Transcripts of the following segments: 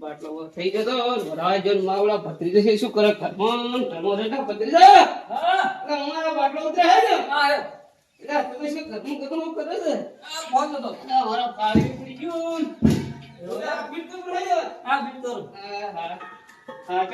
બાટલો થઈ ગયો તો વરાજો ને માવડા ભત્રીજો છે શું કરે ઘરમાં ઘરમાં રહેતા ભત્રીજા એટલે અમારો બાટલો ઉતરે હે ને એટલે તમે શું ઘરમાં ઘરમાં કરે છે ફોન નતો. એટલે અમારો પાણી ઉતરી આ. હા હા હા હા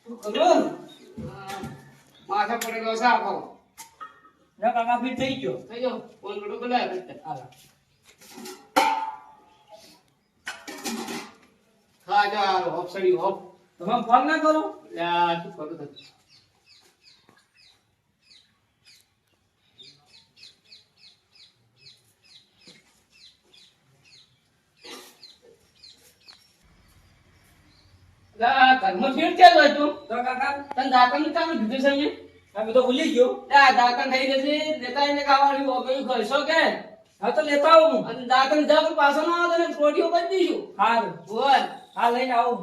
શું કરું માથા પડેલો છે આખો ના કાકા ફીટ થઈ ગયો થઈ ગયો ફોન કરો બોલાય. હા જા હોપ સડી હોપ. તમે ફોન ના કરો. યા શું કરું તમે લા ઘરમાં ફીટ ક્યાં તો? કાકા તને દાંતણનું ચાલુ કીધું છે મેં તો ભૂલી ગયો. આ દાંતણ થઈ જશે લેતા એને ખાવાનું વગર કરશો કે? હા તો લેતા આવું અને દાંતણ જા પણ પાછો ના આવે તો પ્રોટીઓ કરી દઈશું. હારું. બોલ. હા લઈને આવું.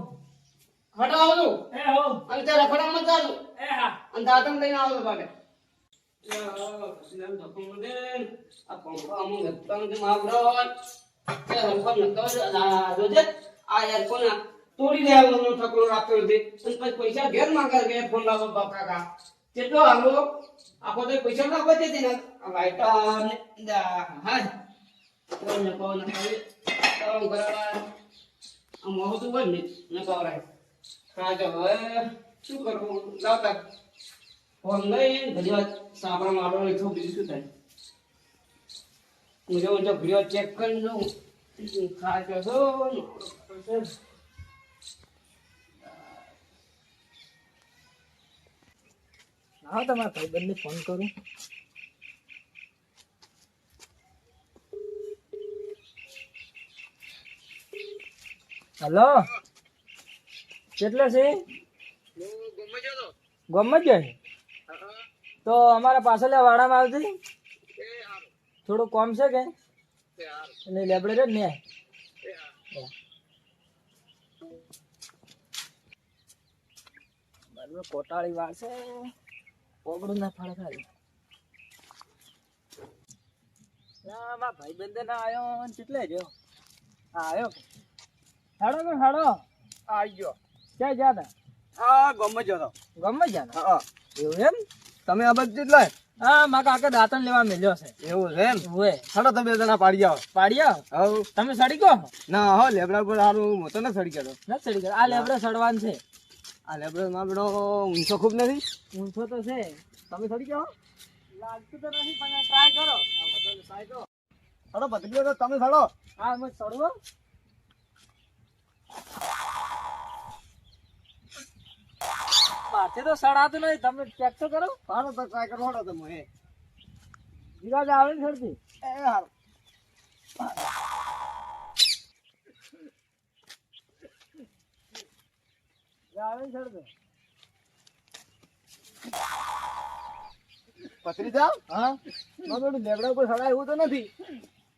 હટાવો આવજો એ હો. અને ત્યાં રખડા મત ચાલુ એ હા. અને દાંતણ લઈને આવજો બાગે તે જોજે એરફોન પૈસા ઘેર માંગે કે ફોન લાવો બાપા કા. કેટલો આવો આખો તો પૈસા ના બચે છે ને દા હા. કોણ ને કોણ કરાવા આ મોહ તો બોલ ને ન કવરાય કાજો હવે શું કરવું? લાવતા ફોન લઈને ઘણી વાર સાંભળવા માંડો એટલે બીજું શું થાય? હું જો જો વીડિયો ચેક કરી લઉં. ખાજો છો. હા તમારા ભાઈબંધને ફોન કરું. હલો? કેટલે છે? ગમે જ તો અમારા પાછળ વાડામાં આવતી થોડું કોમ છે કે? અને લેબડે ને કોટાળી વાર છે. ઓગળું ના ફાળે ખાલી. ભાઈ બંધ ના આવ્યો કેટલે જો આવ્યો હાડો કે હાડો? આવી ગયો ક્યાં ગયા તા હા ગમે જતો ગમે ગયા હા. એવું એમ? તમે આ બધું કેટલા હા મા કાકા દાંતણ લેવા મેલ્યો છે. એવું છે એમ? ઓએ ચાલો તમે જણા પાડી આવો. પાડી આવો? હવ. તમે સડી ગયો? ના હો લેબડા પર સારું હું તો ના સડી ગયો. ના સડી ગયો. આ લેબડા સડવાનું છે. આ લેબડા માં બેડો ઊંચો ખૂબ નથી? ઊંચો તો છે. તમે સડી ગયો? લાગતું તો નથી પણ ટ્રાય કરો. હા try કરો. ચાલો પતી તો તમે સડો. હા અમે સડવો. પાછે તો સડાતું નહીં. તમે ચેક તો કરો. હારો તો ટ્રાય કરો. હડો તમે એ વિરાજ આવે ને સડતી એ હારો આવે ને સડતો પતરી જાવ હા. માં લેબડા ઉપર સડાય એવું તો નથી.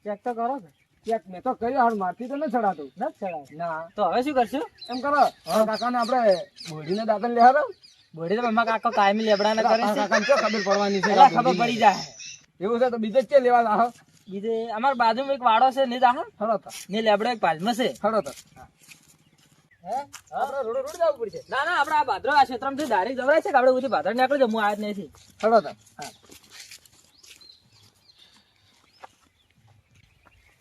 ચેક તો કરો. ને ચેક મેં તો કર્યો હારું મારથી તો ન ચડાતું ન ચડાય ના. તો હવે શું કરશું? એમ કરો. કાકાને આપણે બોડીને દાંતણ લેહારો બોડી તો મમ્મા કાકો કાયમી લેબડાને કરે છે કાકાને ખબર પડવાની છે? ખબર પડી જાય. એવું છે તો બીજે કે લેવા આવો બીજે અમાર બાજુમાં એક વાડો છે ને જાહો હડો તો. ને લેબડો એક પાલમાં છે. હડો તો. હે. આપણે રોડ રોડ જવું પડશે. ના ના આપણે આ ભાદરો આ ક્ષેત્રમાંથી જવરાય છે કે આપણે બધી ભાદર નીકળી જવું આજ નથી હડો તો.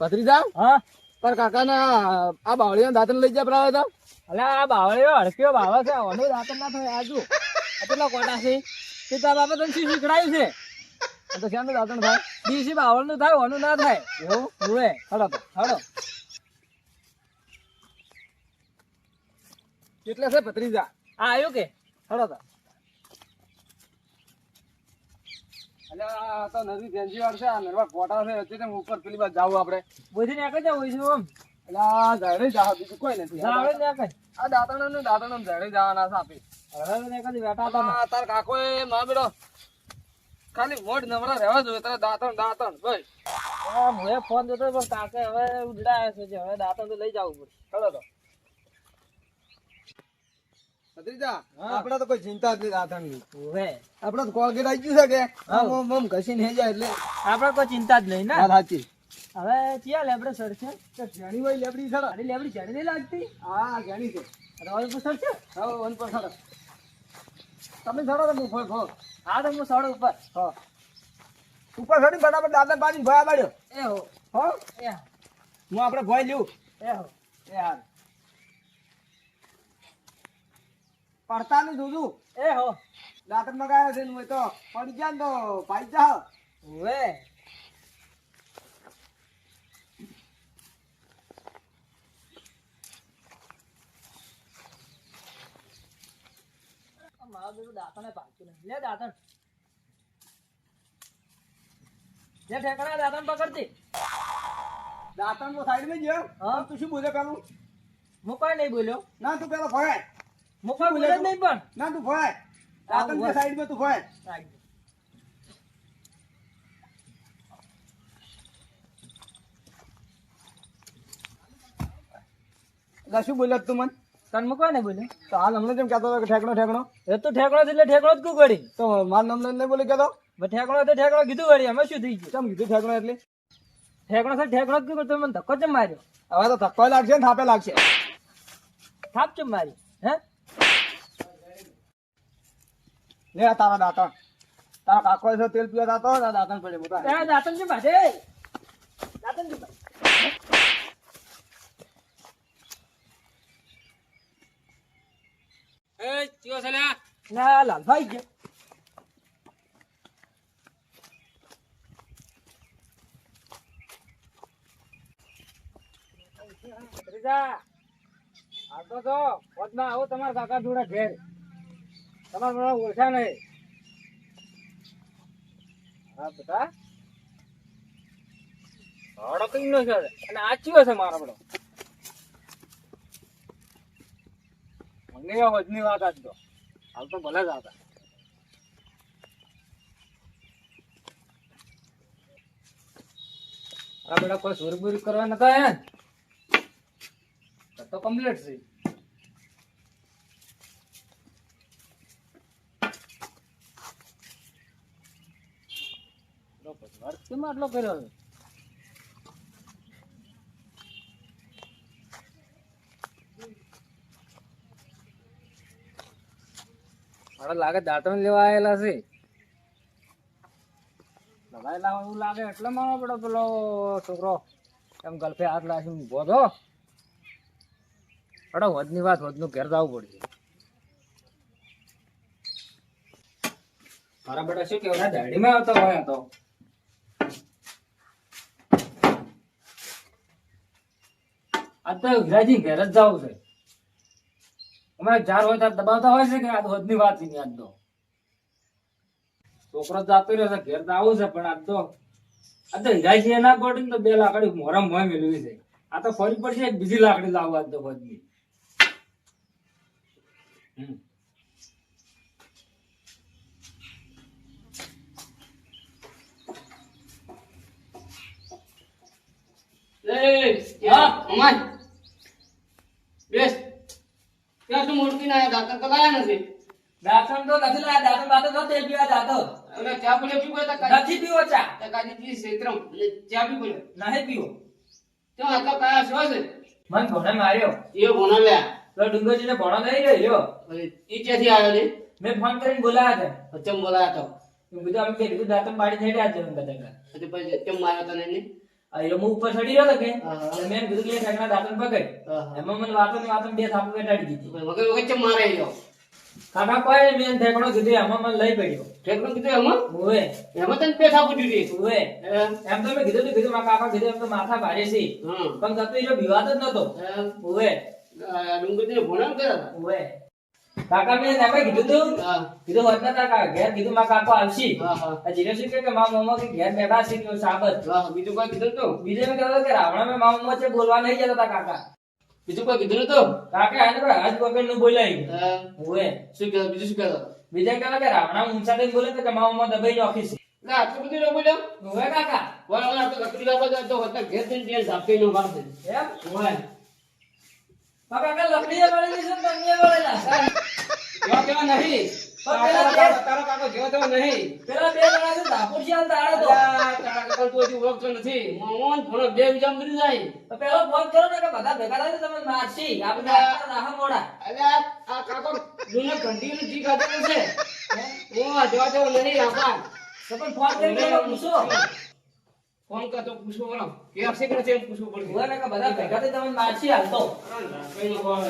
ભત્રીજા? હા? તાર કાકાને આ- આ બાવળીના દાંતણ લઈ જાય પ્રાવે તો. અલે આ બાવળીઓ હડકીઓ બાવળ છે ઓનો દાંતર ના થાય આજુ કેટલા કોટા છે? તે તાર બાપા તને શું શીખડાયું છે? આ તો શાનું દાંતણ થાય? ડીસી બાવળનું થાય ઓનું ના થાય? એવું? હુએ હડો તો હડો. કેટલે છે ભત્રીજા? આ આવ્યું કે? હડો તો. આ તો નદી ધ્યાનજી વાર છે આ નરવા કોટા છે ઉપર પેલી બાજુ જાવું આપણે. બધી નીકળી જાવ હોય છે ઓમ એટલે ઝાડે જાવ બીજું કોઈ નથી. જાવડે નીકળ આ દાંતણ ને દાંતણ ઝાડે જવાના છે આપે. હવે નીકળી બેઠા હતા. તાર કાકો એ માં બેડો. ખાલી મોઢ નવરા રહેવા જોઈએ તારા દાંતણ દાંતણ ભાઈ. હા મુએ ફોન જોતો પણ કાકે હવે ઉડાયા છે જે હવે દાંતો તો લઈ જવું પડશે. ચલો તો. ભત્રીજા. તો કોઈ ચિંતા જ નહીં દાંતણની. આપણે તો કોલગેટ આવી ગયું છે કે? આમ આમ આમ ઘસીને હે જાય એટલે. આપણે કોઈ ચિંતા જ નહીં ને. સાચી. હવે ક્યાં લેબડે સર છે? ઘેણી હોય લેબડી સર? અરે લેબડી ચડી નહીં લાગતી? હા ઘેણી છે. પર સર વન પર સડો તમે સડો તો હું ફોન ફોન હા તો હું સડો ઉપર. હા. ઉપર સડી ફટાફટ દાદા બાજી ભયા બાડ્યો એ હો. હો. એ હું. આપણે ભોય લ્યું. એ હો. એ હાર પડતા નહીં જોજું. એ હો. દાંતર મગાવ્યો છે હું તો. પડી ગયા ને તો ભાઈ જાઓ. હવે. મારા દાંતને પાક્યું નહીં. લે દાંતણ લે ઠેકડા દાંતણ પકડતી. દાંતણ તો સાઈડમાં ગયો હા. તું શું બોલે પેલું? હું કઈ નહીં બોલ્યો. ના તું પેલો ભરાય હું કોઈ બોલ્યો નહીં પણ. ના તું ભરાય દાંતણ હા, સાઈડમાં તું ભરાય રાખ. શું બોલ્યો તું મને? તને હું કોઈ નહીં બોલ્યો તો હાલ હમણાં જેમ કહેતો હતો કે ઠેકણો ઠેકણો એ તો ઠેકણો છે એટલે ઠેકડો જ કું તો માર નામ લઈને બોલે કહેતો? ઠેકડો તો ઠેકડો કીધું વળી અમે શું થઈ ગયું? કેમ કીધું ઠેકણો એટલે? ઠેકણો છે ઠેકણો જ તમે મને ધક્કો ચમ માર્યો. હવે તો ધક્કો લાગશે ને થાપે લાગશે. થાપ ચમ મારી હે? લે તારા દાંતણ. તારા કાકો તેલ પીવા દાતો દાંતણ પડે મોટા. દાંતણ ચમ મારે દાંતણ છે મારે. ના લાલભાઈ ગયા. ત્રીજા તમારા કાકા જોડે ઘેર. તમારે મને ઓળખ્યા નહીં. હા બધા હડો કઈ નો છે? અને આ ચિયો છે મારો બધો મને વજની વાત આજ તો. હાલ તો ભલે જ હતા આ કોઈ સુરબુર કરવા નતા હે તો કમ્પ્લીટ છે. વર્ષ કેમ આટલો કર્યો છે? મારે લાગે દાંતણ લેવા આવેલા છે. લગાયેલા એવું લાગે, એટલે મારો પેલો પેલો છોકરો. એમ ગલ્ફે હાથ લાગીને ઊભો હતો અડો વધની વાત વધનું ઘેર જવું પડશે. મારા બેટા શું કેવું દાડીમાં આવતો હોય તો. આ તો ઘેર જ જવું છે. અમારે જાર હોય ત્યારે દબાવતા હોય છે કે આ તો વધની વાત આજ તો? છોકરો જાતો રહ્યો છે, ઘેર તો આવું છે, પણ આજ તો આ તો હિરાજી એના અકોર્ડિંગ તો બે લાકડી મોરમ મોય મેળવી છે. આ તો ફરી પડશે એક બીજી લાકડી લાવવા આજ તો બધી હમ. હા, અમાર બેસ ત્યાં તું મૂર્તિ ના દાંતણ તો લાયા નથી. દાતણ તો નથી લાયા દાતણ બાતણ તો તે પીવા જાતો. અને ચા પીલે પીવો તો નથી પીવો ચા. કાઢી પી સેત્રમ. ચા પી બોલે નહીં પીવો. ત્યાં આટલો કયા શું છે મન ભણે માર્યો. એ ભણો લ્યા. તો ડુંગરજીને ભણો નહીં રહ્યો એ ક્યાંથી આવ્યો ને મેં ફોન કરીને બોલાયા હતા. ચમ બોલાયા તો. બધું અમે કીધું દાંતણ બાડી થઈ રહ્યા છે. બધા પછી ચમ માર્યો તને ને? આ એ હું ઉપર ચડી રહ્યો કે. એટલે મેં કીધું કે ઠેકણા દાંતણ પકડ. એમાં મને વાતો ને વાતો બે થાપો બેટાડી દીધી. વગર વગર ચમ મારે ગયો કાકા કોઈ મેં ઠેકણો કીધું એમાં મને લઈ પડ્યો. ઠેકણો કીધું એમાં? ઓવે. એમાં તને બે થાપો દીધી. ઓવે. એમ. તો મેં કીધું તું કીધું મારા કાકા કીધું એમ તો માથા ભારે છે. પણ તત્વ જો બીવાતો જ નતો. હોવે ભણાવ કર્યા હતા? ઓવે. કાકા મેં એમ કીધું તું? કીધું હોત ના કાકા ઘેર કીધું મારા કાકો આવશે. જીરો શું કે મારા મોમો કે ઘેર બેઠા છે કે સાબત? બીજું કોઈ કીધું તો? બીજે મેં કહેતો કે રાવણા મેં મારા મોમો છે બોલવા નહીં જતા તા કાકા. બીજું કોઈ કીધું નતું કાકા એને પણ હાથ પકડનું બોલાય. ઓવે. શું કહેતો બીજું શું કહેતો બીજા કહેતા કે રાવણા ઊંચા થઈને બોલે તો કે મારા મોમો દબાઈ નોખી છે. એટલે આટલું બધું ન બોલ્યો? ઓવે કાકા. વળ તો લકડી લાવવા તો હોતા ઘેર જઈને ત્યાં ઝાપટી નો કાઢશે એમ? ઓય કાકા કાકા લકડીએ વળેલી છે ને બંને વળેલા એવા કેવા નહીં. તારો કાકો- તારો કાકો જેવો તેવો નહીં. પેલા બે જણા છે ધાપુર શિયાળ તો. તારા પણ તું હજી ઓળખતો નથી. મોહન ભણો બે બીજા મરી જાય. પેલો ફોન કરો ને કે બધા ભેગા થાય તમે મારશી. આપણે આટલા મોડા. અલે આ કાકો જૂને ઘંટીનું જી ખાધેલું છે. આ જોવા નહીં આપા તો પણ ફોન કરીને પૂછો. ફોન કરતો પૂછવું બોલો. કે આપશે કે નથી એમ પૂછવું પડશે હોય ને બધા ભેગા થઈ તમને માછી હાલ તો કઈ ભાવ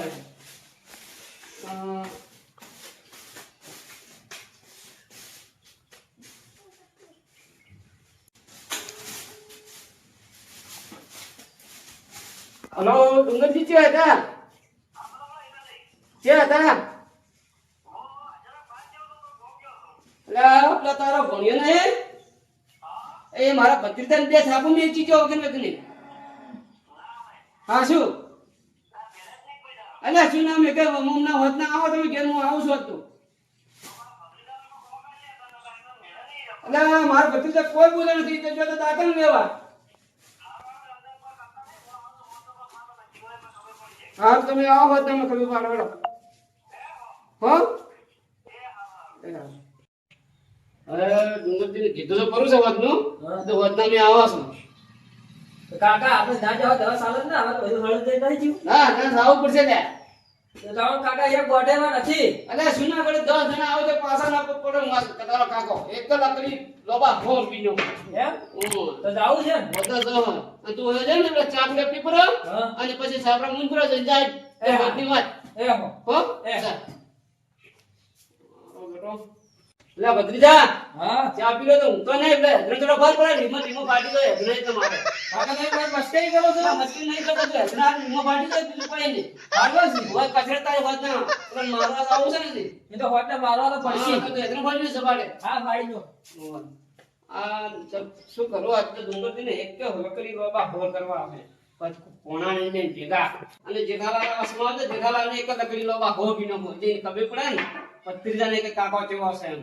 હલો ડુંગરજી છે હતા? છે હતા એટલે પેલો તારો ભણ્યો ને એ મારા ભત્રીજાને બે થાપુ મેચી ગયો વગર વગર હા, શું? અલ્યા શું નામ એ? મમ ના હોત ના આવો તમે, ઘેર હું આવું છું હોત અલ્યા મારા ભત્રીજા કોઈ બોલે નથી તે જો તો લેવા હા તમે આવો તમે ખબર પાડો. હો. અરે કીધું તો કરું છે વધનું તો વાતના મેં આવા છું કાકા આપણે ના જાવ દવા ચાલે ને હવે બધું હળદ જીવ. ના ના પડશે ને તો જાઓ કાકા એક ગોઠેમાં નથી. અલે સુના પડે દસ જણા આવે તો પાછા ના પડે માર તારો કાકો. એક તો લાકડી લોબા ફોર પીનો. એમ. તો જાવું છે ને? બધા તો જાય ને એટલે ચા પીપર અને પછી સાપડા મૂન પર જઈને જાય. એ. વાતની વાત. એ હો. હો? એ. બેટો લે ભત્રીજા હા? ચા પી લો તો હું તો નહીં એટલે હજરે થોડો ફર પડે લીમો લીમો પાડી દો હજરે નહીં તમારે. કાકા તમે મારી મસ્કરી કરો છો? આ નહીં કરતો તો હજરે આ લીમો પાડી દો બીજું કોઈ નહીં. આગળ સી હોય કચરે તારી વાત ના પણ મારવા તો આવું છે ને એ તો હોટને મારવા તો પડશે. તો હજરે પાડી દો સપાટે હા મારી દો આ શું કરો? આજ તો ડુંગરથી ને એક કે હોકરી બાબા હોર કરવા આવે. પછી કોણા ને ભેગા. અને જેઠાલાલ તો જેઠાલાલને એક જ લકડી લોબા હો બીનો જે ખબર પડે ને? પત્રીજાને કે કાકો કેવો હશે એમ.